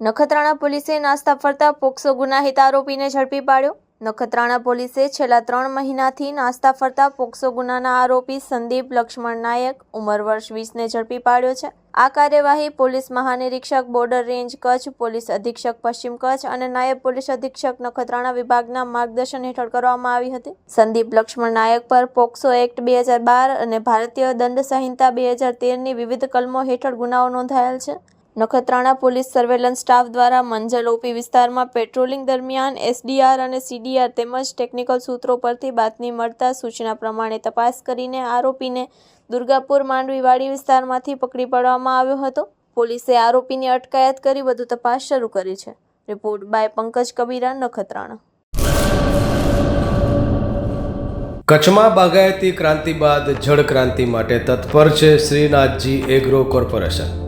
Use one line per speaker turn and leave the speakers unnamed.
નખત્રાણા પોલીસે નાસ્તા ફરતા પોક્સો ગુનાહિત આરોપીને ઝડપી પાડ્યો. નખત્રાણા પોલીસે છેલ્લા ત્રણ મહિનાથી નાસ્તા ફરતા પોક્સો ગુનાના આરોપી સંદીપ લક્ષ્મણ નાયક ઉંમર વર્ષ વીસને ઝડપી પાડ્યો છે. આ કાર્યવાહી પોલીસ મહાનિરીક્ષક બોર્ડર રેન્જ કચ્છ, પોલીસ અધિક્ષક પશ્ચિમ કચ્છ અને નાયબ પોલીસ અધિક્ષક નખત્રાણા વિભાગના માર્ગદર્શન હેઠળ કરવામાં આવી હતી. સંદીપ લક્ષ્મણ નાયક પર પોક્સો એક્ટ બે હજાર બાર અને ભારતીય દંડ સંહિતા બે હજાર તેરની વિવિધ કલમો હેઠળ ગુનાઓ નોંધાયેલ છે. નખત્રાણા પોલીસ સર્વેલન્સ સ્ટાફ દ્વારા મંજલ ઓપી વિસ્તારમાં પેટ્રોલિંગ દરમિયાન એસડીઆર અને સીડીઆર તેમજ ટેકનિકલ સૂત્રો પરથી બાતમી મળતા સૂચના પ્રમાણે તપાસ કરીને આરોપીને દુર્ગાપુર માંડવીવાડી વિસ્તારમાંથી પકડી પાડવામાં આવ્યો હતો. પોલીસે આરોપીની અટકાયત કરી વધુ તપાસ શરૂ કરી છે. Report by Pankaj Kabira, Nakhatrana.
કચ્છમાં બાગાયતી ક્રાંતિ બાદ જળ ક્રાંતિ માટે તત્પર છે શ્રીનાથજી એગ્રો કોર્પોરેશન.